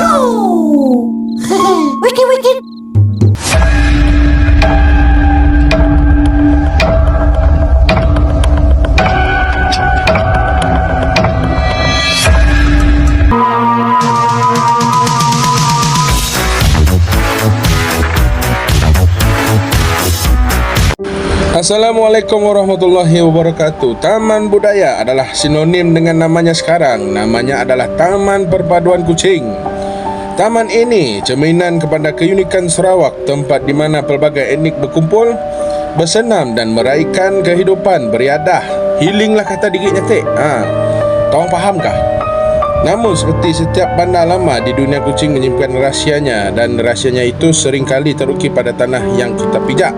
Yo! wicked, wicked! Assalamualaikum warahmatullahi wabarakatuh Taman Budaya adalah sinonim dengan namanya sekarang Namanya adalah Taman Perpaduan Kucing Taman ini cerminan kepada keunikan Sarawak Tempat di mana pelbagai etnik berkumpul Bersenam dan meraihkan kehidupan beriadah Healing lah kata dikit nyetik ha. Kau fahamkah? Namun seperti setiap bandar lama di dunia kucing menyimpan rahsianya Dan rahsianya itu seringkali terukir pada tanah yang kita pijak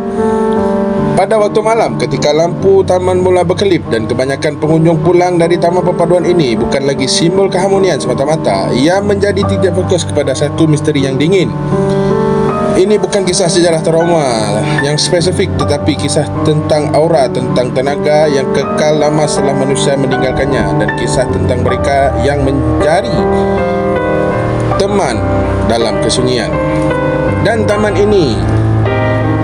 pada waktu malam ketika lampu taman mula berkelip dan kebanyakan pengunjung pulang dari taman perpaduan ini bukan lagi simbol keharmonian semata-mata, ia menjadi tidak fokus kepada satu misteri yang dingin. Ini bukan kisah sejarah trauma yang spesifik tetapi kisah tentang aura tentang tenaga yang kekal lama setelah manusia meninggalkannya dan kisah tentang mereka yang mencari teman dalam kesunyian. Dan taman ini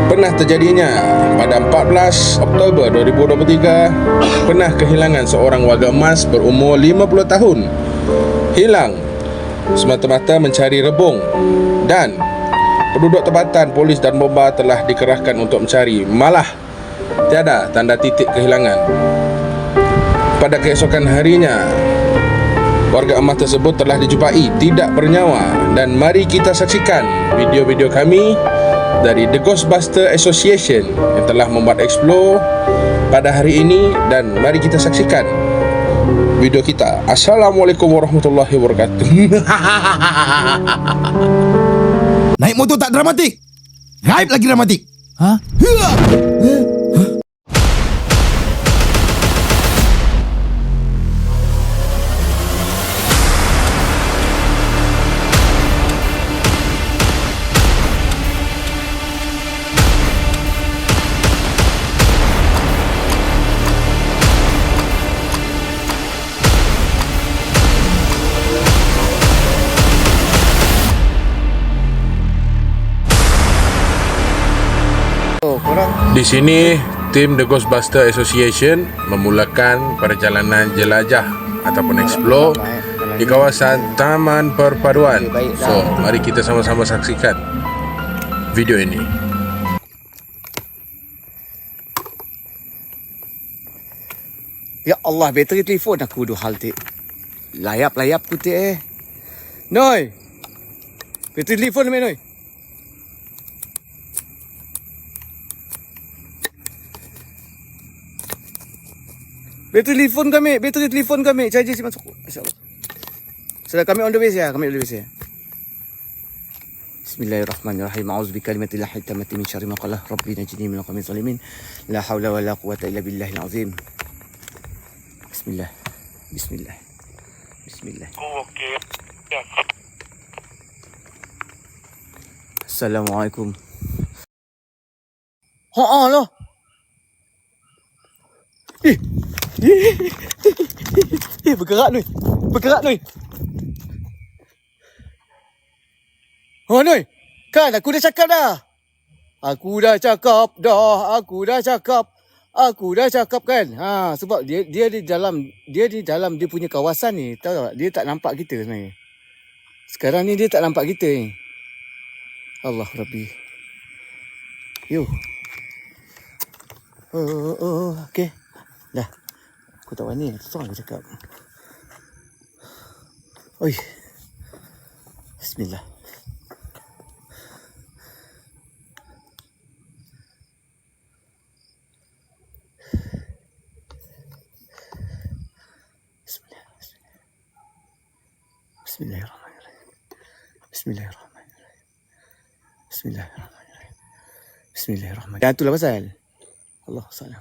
pernah terjadinya pada 14 Oktober 2023 pernah kehilangan seorang warga emas berumur 50 tahun. Hilang. Semata-mata mencari rebung. Dan penduduk tempatan polis dan bomba telah dikerahkan untuk mencari. Malah tiada tanda titik kehilangan. Pada keesokan harinya warga emas tersebut telah dijumpai tidak bernyawa. Dan mari kita saksikan video-video kami dari The Ghostbuster Association yang telah membuat explore pada hari ini dan mari kita saksikan video kita. Assalamualaikum warahmatullahi wabarakatuh. Naik motor tak dramatik. Ride lagi dramatik. Ha? Di sini tim The Ghostbuster Association memulakan perjalanan jelajah ataupun explore di kawasan Taman Perpaduan. So, mari kita sama-sama saksikan video ini. Ya Allah, bateri telefon aku dua hal tik. Layap-layap ku eh. Noi. Bateri telefon ni Noi. Bateri telefon kami, bateri telefon kami. Charger si masuk. Masya-Allah. Sudah kami on the way ya, kami on the way ya. Bismillahirrahmanirrahim. A'udzu bikalimatillahi tammati min syarri ma qala. Rabbi najini minal qawmi zalimin. La haula wala quwwata illa billahil azim. Bismillah. Bismillah. Bismillah. Assalamualaikum. Ha ah lah. Eh. Eh, eh bergerak ni. Bergerak ni. Oh ni. Kan aku dah cakap dah. Aku dah cakap dah. Aku dah cakap. Aku dah cakap kan. Ha sebab dia dia di dalam dia di dalam dia punya kawasan ni. Tahu tak? Dia tak nampak kita sebenarnya. Sekarang ni dia tak nampak kita ni. Allah Rabbi. Yo. Oh, oh, oh, okey. Dah. Aku tak. Susah aku cakap. Oi. Bismillah. Bismillah. Bismillahirrahmanirrahim. Bismillahirrahmanirrahim. Bismillahirrahmanirrahim. Bismillahirrahmanirrahim. Yang itulah pasal. Allah salam.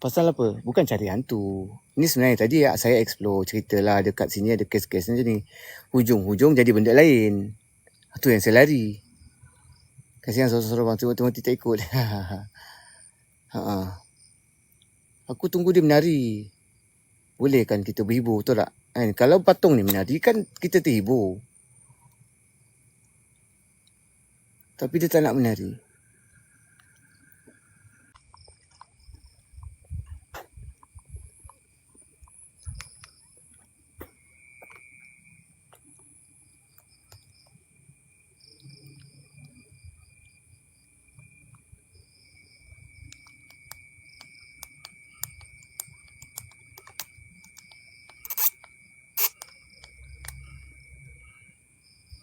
Pasal apa? Bukan cari hantu. Ini sebenarnya tadi ya, saya explore cerita lah dekat sini ada kes-kes macam ni. Hujung-hujung jadi benda lain. Itu yang saya lari. Kasihan seorang-seorang tengok-tengok tak ikut. Aku tunggu dia menari. Boleh kan kita berhibur, betul tak? Kan? Kalau patung ni menari kan kita terhibur. Tapi dia tak nak menari.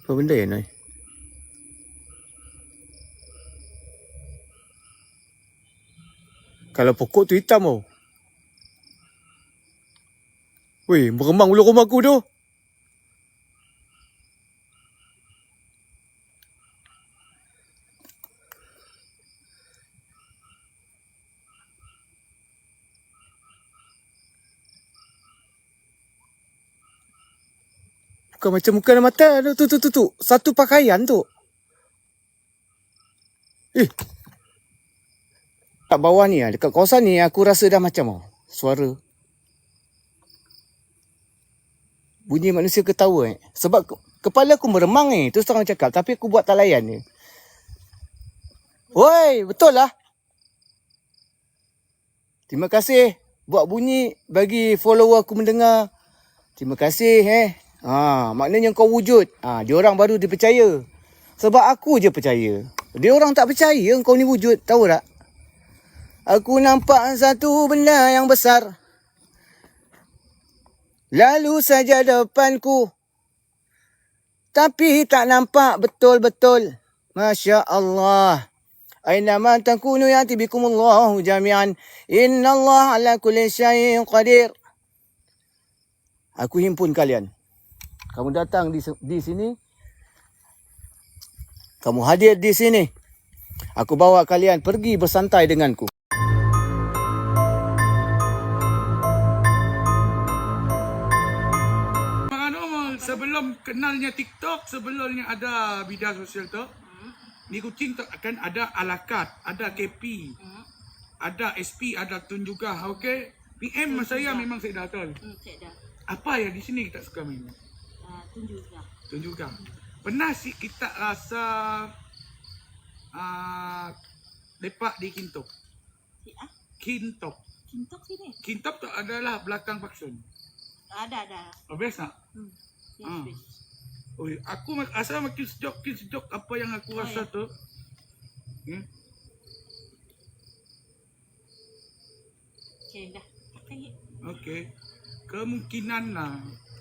Apa benda ya, Noi? Kalau pokok tu hitam tau. Weh, meremang ulu rumah aku tu. Bukan macam muka dan mata tu, tu, tu, tu, tu. Satu pakaian tu. Eh. Kat bawah ni, ah, dekat kawasan ni, aku rasa dah macam oh, suara. Bunyi manusia ketawa eh. Sebab ke- kepala aku meremang eh. Terus terang cakap. Tapi aku buat tak layan ni. Woi, betul lah. Terima kasih buat bunyi bagi follower aku mendengar. Terima kasih eh. Ha, maknanya kau wujud. Ha, dia orang baru dia percaya. Sebab aku je percaya. Dia orang tak percaya kau ni wujud. Tahu tak? Aku nampak satu benda yang besar. Lalu saja depanku. Tapi tak nampak betul-betul. Masya Allah. Aynama takunu yati bikumullahu jami'an. Inna Allah ala kulli syai'in qadir. Aku himpun kalian. Kamu datang di, di sini. Kamu hadir di sini. Aku bawa kalian pergi bersantai denganku. Sebelum kenalnya TikTok, sebelumnya ada bidang sosial tu, ni kucing tu akan ada alakat, ada KP, ada SP, ada tun juga, okey? PM saya memang saya dah tahu. Hmm, cik dah. Apa yang di sini kita suka main? Uh, tunjuk dah. Tun juga. Pernah sih kita rasa uh, lepak di Kintok. Si, ah, Kintok. kintok sini. Kintok tu adalah belakang Paksun. Ada, ada. Oh, biasa. Hmm. Yes, Ah. yes. Oi, aku asal makin sejuk, makin sejuk apa yang aku Oh, rasa ya. tu. Hmm? Okay, dah. Okay. Okey. Kemungkinan lah.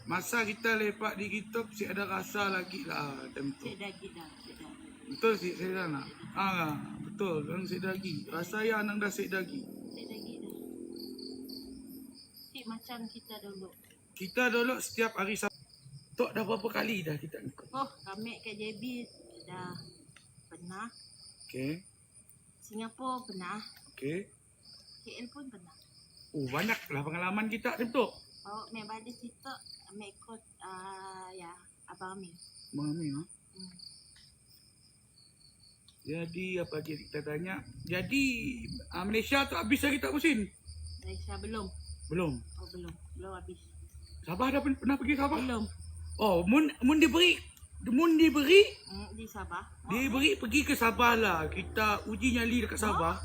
Masa kita lepak di kitab si ada rasa lagi lah time tu. Dah. Betul si saya nak. Ah, betul. Kan si dagi. Rasa ya nang dah si dah, dah. Cik macam kita dulu. Kita dulu setiap hari Sabtu Tok dah berapa kali dah kita ikut. Oh, kami kat JB dah pernah. Okey. Singapura pernah. Okey. KL pun pernah. Oh, banyak lah pengalaman kita tu. Oh, mai balik situ, mai ikut uh, ya, Abang Amin. Mami, ha? Hmm. Jadi apa dia kita tanya? Jadi uh, Malaysia tu habis lagi tak musim? Malaysia belum. Belum. Oh, belum. Belum habis. Sabah dah pernah pergi Sabah? Belum. Oh, mun mun diberi mun diberi Hmm, di Sabah. diberi pergi ke Sabah lah. Kita uji nyali dekat Sabah.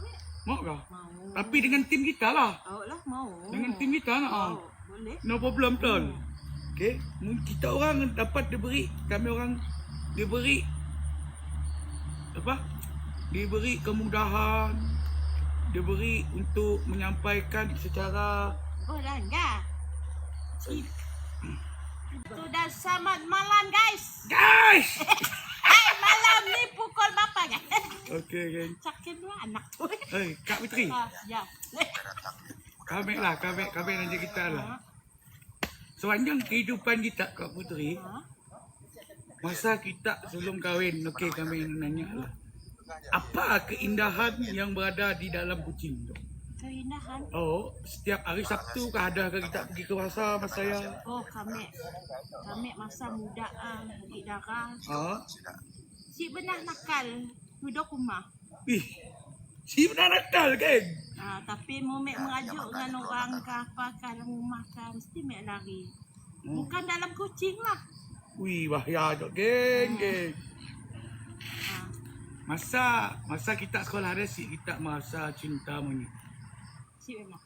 Mau kah? Mau. Tapi dengan tim kita lah. Oh lah, mau. Dengan tim kita nak. ah. Oh, boleh. No problem tol. Okay. Mun kita orang dapat diberi, kami orang diberi apa? Diberi kemudahan, diberi untuk menyampaikan secara Oh, enggak. Sudah selamat malam, guys. guys. Hai, malam ni pukul berapa, guys? Okey, okay. Cakin dua anak tu. Hey, Kak Putri. Ah, ya. Kami lah, kami, kami nanti kita lah. Sepanjang kehidupan kita, Kak Putri, Ha? masa kita sebelum kahwin, okey kami nanya lah. apa keindahan yang berada di dalam kucing tu? Keindahan. Oh, setiap hari Sabtu kah ada ke kita pergi ke pasar mas saya? Oh, kami. Kami masa muda ah, pergi darah. Ha? Si benar nakal. Duduk rumah. Ih, si benar nakal kan? Ah, tapi mau mek mengajuk dengan orang ke apa ke dalam rumah ke mesti mek lari. Bukan dalam kucing lah. Wih, bahaya tu, geng, geng. Ah, Masa masa kita sekolah resi kita masa cinta monyet. si memang.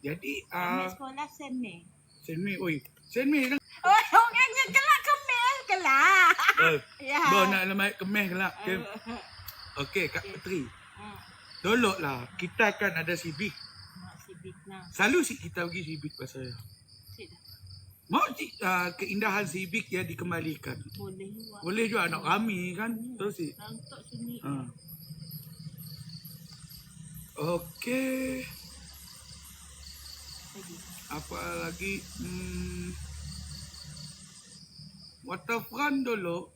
Jadi ah sekolah seme. Senmi, oi. Senmi kan. Oh, orangnya kelak kemel kelak. Eh, Ya. Bawa nak lemai kemeh kelak. Okay. Okey, Kak Putri. Ah, Toloklah, lah. kita kan ada sibik. Selalu si kita pergi sibik pasal. Dah. Mau si, uh, keindahan sibik ya dikembalikan. Boleh juga. Boleh juga anak kami kan. Terus si. Rantok sini. Ha. Okey. Lagi. Apa lagi? Hmm. Waterfront dulu.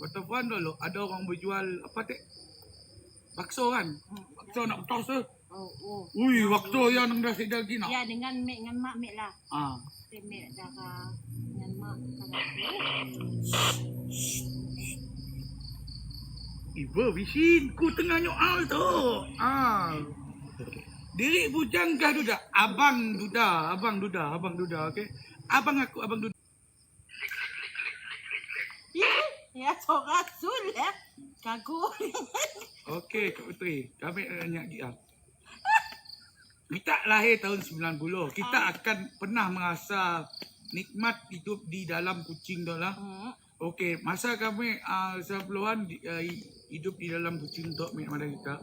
Waterfront dulu ada orang berjual apa tak? Bakso kan? Bakso nak betos tu. Oh, oh. Ui, bakso yang nang dah sedar gini. Ya, dengan mek dengan mak mek lah. Ah. Mek darah dengan mak Ibu bisin, ku tengah nyoal tu. Ah. Diri bujang kah duda? Abang duda, abang duda, abang duda, okey. Abang aku, abang duda. Ya, seorang sul ya. Kagu. Okey, Kak Putri. Kami nak tanya lagi ah. Kita lahir tahun 90. Kita akan pernah merasa nikmat hidup di dalam kucing tu lah. Hmm. Okey, masa kami uh, sebelum di, uh, hidup di dalam kucing tu milik mana kita.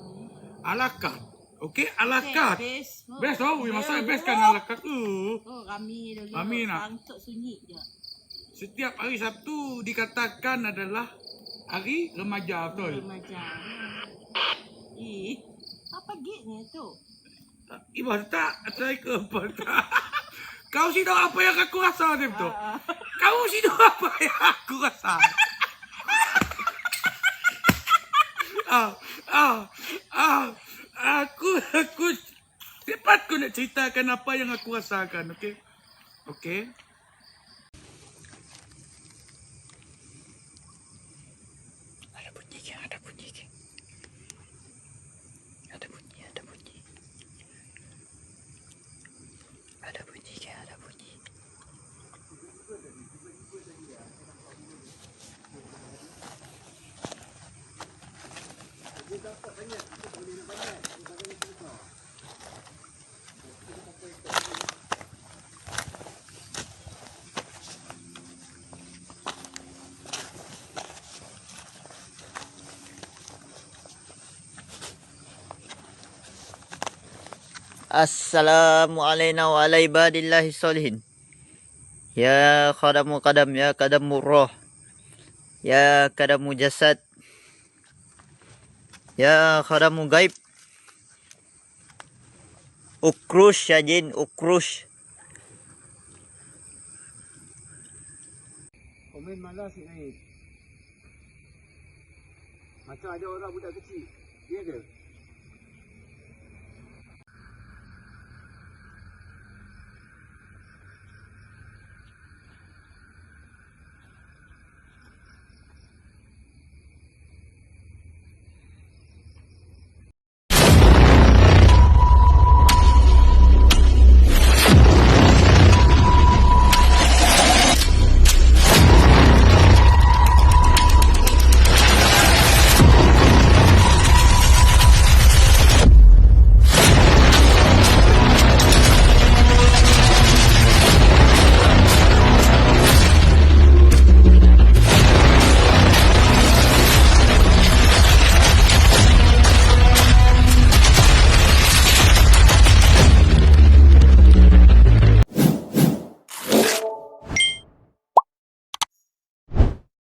Alakat. Okey, alakat. Best. Oh. Best tau, oh, masa Ya, best kan alakat tu. Oh, kami dulu. Kami nak. Rantok sunyi je. Setiap hari Sabtu dikatakan adalah hari remaja betul. Remaja. Ih, apa gignya tu? Ibu tak, saya ke apa tak. Kau sih tahu apa yang aku rasa dia betul. Ah, Kau sih tahu apa yang aku rasa. ah, ah, ah, aku, aku, cepat aku nak ceritakan apa yang aku rasakan, okey? Okey? Ada bunyi ke? Ada bunyi ke? Ada bunyi, ada bunyi. Ada bunyi ke? Ada bunyi. Assalamualaikum wa ala ibadillahi salihin. Ya qadamu qadam ya qadamu roh. Ya qadamu jasad. Ya qadamu gaib. Ukrush ya jin ukrush. Komen malas ni. Macam ada orang budak kecil. Ya ke?